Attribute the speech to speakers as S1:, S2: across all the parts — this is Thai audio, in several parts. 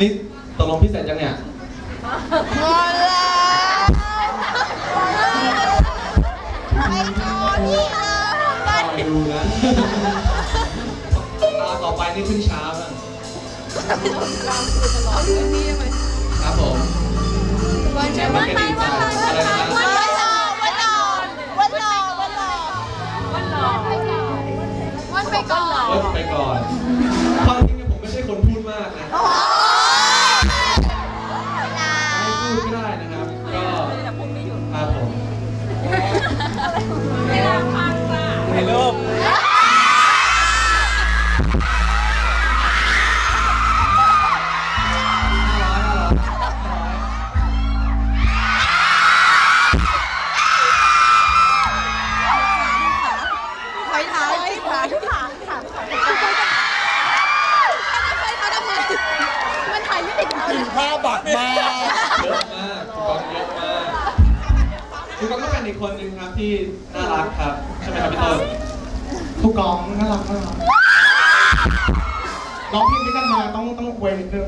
S1: นี่ตกลงพี่เสร็จยังเนี่ย
S2: งอนแล้วไปนอนนี่เลย
S1: คอยดูนะตาต่อไปนี่ขึ้นช้าบ้างครับผม
S2: วันจะวันไปวันไปวันไปวันรอวันรอวันรอวันรอวันรอวันไปก่อน
S1: ลดไปก่อนความจริงเนี่ยผมไม่ใช่คนพูดมากนะ ไม่
S2: ติดเท้า
S3: กินผ้าบักมา
S1: เยอะมากคุณกองเยอะมากคุณกองก็เป็นอีกคนนึงครับที่น่ารักครับใช่ไหมครับพี่ต้น
S4: ผู้กองน่ารักน่ารักร้องเพลงด้วยกันมาต้องต้องอวยนิดนึง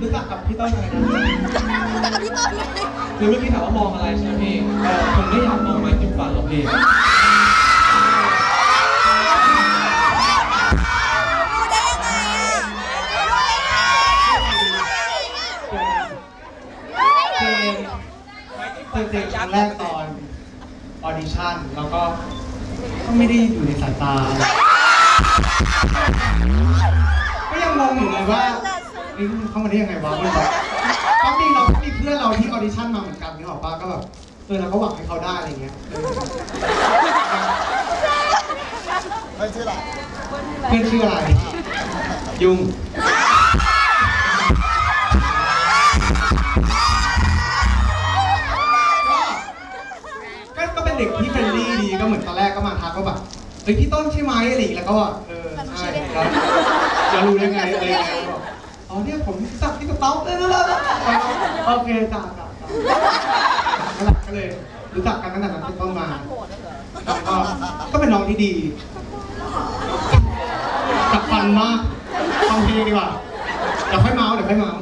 S1: ร
S4: นะรู้จักกับพี่ต้นอะไรนะ
S2: แต่กับพี่ต้นเลย
S1: คือเมื่อกี้ถามว่ามองอะไรใช่ไหมพี่เออผมไม่อยากมองไม้จิ้มฟันหรอกพี่
S2: รู้ได้ยังไงอะรู้ได้ยังไง
S4: เจนเจนเจนครั้งแรกตอนออดิชั่นแล้วก็ก็ไม่ได้อยู่ในสายตา ก็ยังงงอยู่เลยว่า เอ้ยเข้ามาได้ยังไงวะมันแบบก็มีเราก็มีเพื่อนเราที่ออดิชั่นมาเหมือนกันนี่หรอกป้าก็แบบเออเราก็หวังให้เขาได้อะไรเงี้ยเออ
S3: ไม่ใช่หรอ
S4: เพื่อนชื่ออะไร
S1: ยุง
S4: ก็ก็เป็นเด็กที่เฟรนลี่ดีก็เหมือนตอนแรกก็มาทักว่าแบบเฮ้ยพี่ต้นใช่ไหมอะไรอย่างเงี้ยแล้วก็บอกเออใช่ครับจะรู้ได้ไงอะไร อ๋อเนี่ยผมสักที่กระเป๋าเลยนะโอเคจ้าจ้าจ้านั่นแหละก็เลยรู้จักกันตั้งแต่นั้นเป็นต้นมาแล้วก็ก็เป็นน้องที่ดีจับฟันมากฟังเพลงดีกว่าเดี๋ยวค่อยเมาส์เดี๋ยวค่อยเมาส์